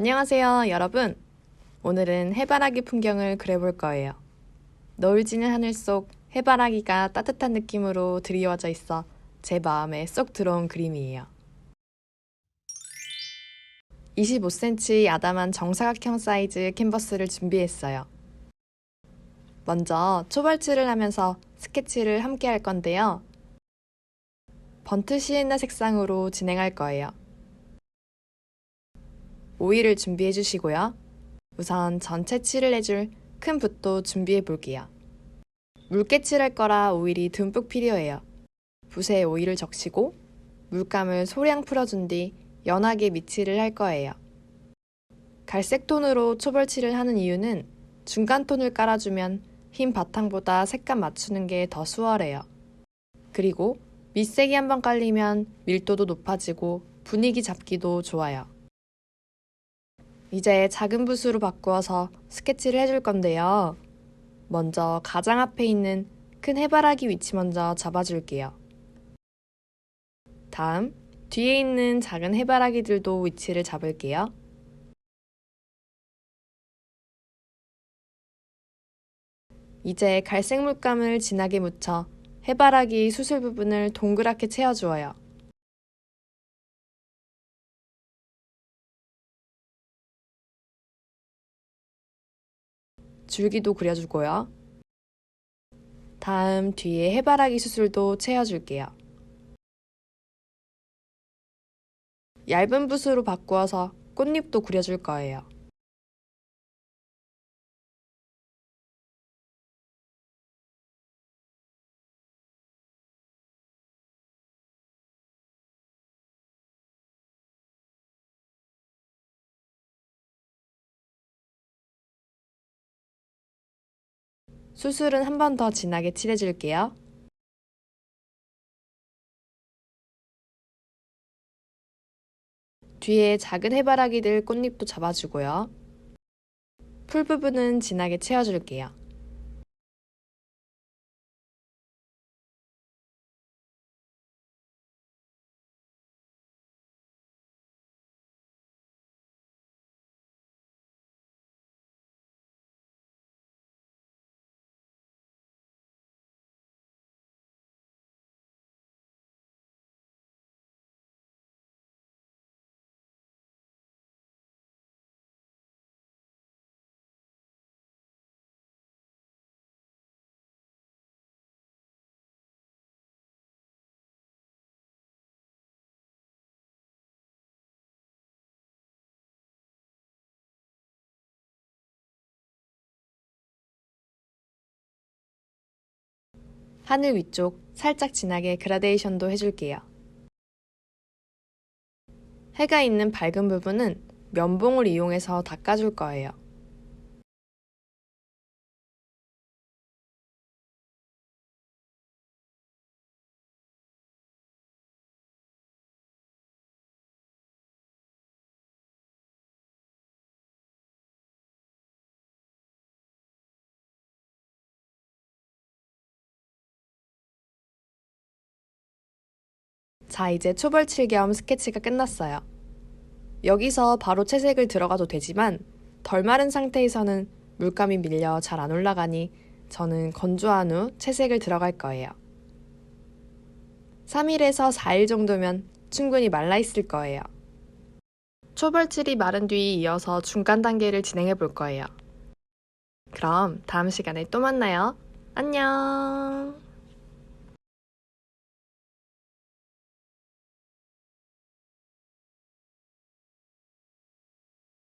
안녕하세요, 여러분. 오늘은 해바라기 풍경을 그려볼 거예요. 노을 지는 하늘 속 해바라기가 따뜻한 느낌으로 드리워져 있어 제 마음에 쏙 들어온 그림이에요. 25cm 야담한 정사각형 사이즈 캔버스를 준비했어요. 먼저 초벌칠을 하면서 스케치를 함께 할 건데요. 번트 시엔나 색상으로 진행할 거예요. 오일을 준비해 주시고요. 우선 전체 칠을 해줄 큰 붓도 준비해 볼게요. 묽게 칠할 거라 오일이 듬뿍 필요해요. 붓에 오일을 적시고 물감을 소량 풀어준 뒤 연하게 밑칠을 할 거예요. 갈색 톤으로 초벌칠을 하는 이유는 중간 톤을 깔아주면 흰 바탕보다 색감 맞추는 게 더 수월해요. 그리고 밑색이 한번 깔리면 밀도도 높아지고 분위기 잡기도 좋아요. 이제 작은 붓으로 바꾸어서 스케치를 해줄 건데요. 먼저 가장 앞에 있는 큰 해바라기 위치 먼저 잡아줄게요. 다음 뒤에 있는 작은 해바라기들도 위치를 잡을게요. 이제 갈색 물감을 진하게 묻혀 해바라기 수술 부분을 동그랗게 채워주어요. 줄기도 그려주고요. 다음 뒤에 해바라기 수술도 채워줄게요. 얇은 붓으로 바꾸어서 꽃잎도 그려줄 거예요. 수술은 한 번 더 진하게 칠해줄게요. 뒤에 작은 해바라기들 꽃잎도 잡아주고요. 풀 부분은 진하게 채워줄게요. 하늘 위쪽 살짝 진하게 그라데이션도 해줄게요. 해가 있는 밝은 부분은 면봉을 이용해서 닦아줄 거예요. 자, 이제 초벌칠 겸 스케치가 끝났어요. 여기서 바로 채색을 들어가도 되지만 덜 마른 상태에서는 물감이 밀려 잘 안 올라가니 저는 건조한 후 채색을 들어갈 거예요. 3일에서 4일 정도면 충분히 말라 있을 거예요. 초벌칠이 마른 뒤 이어서 중간 단계를 진행해 볼 거예요. 그럼 다음 시간에 또 만나요. 안녕!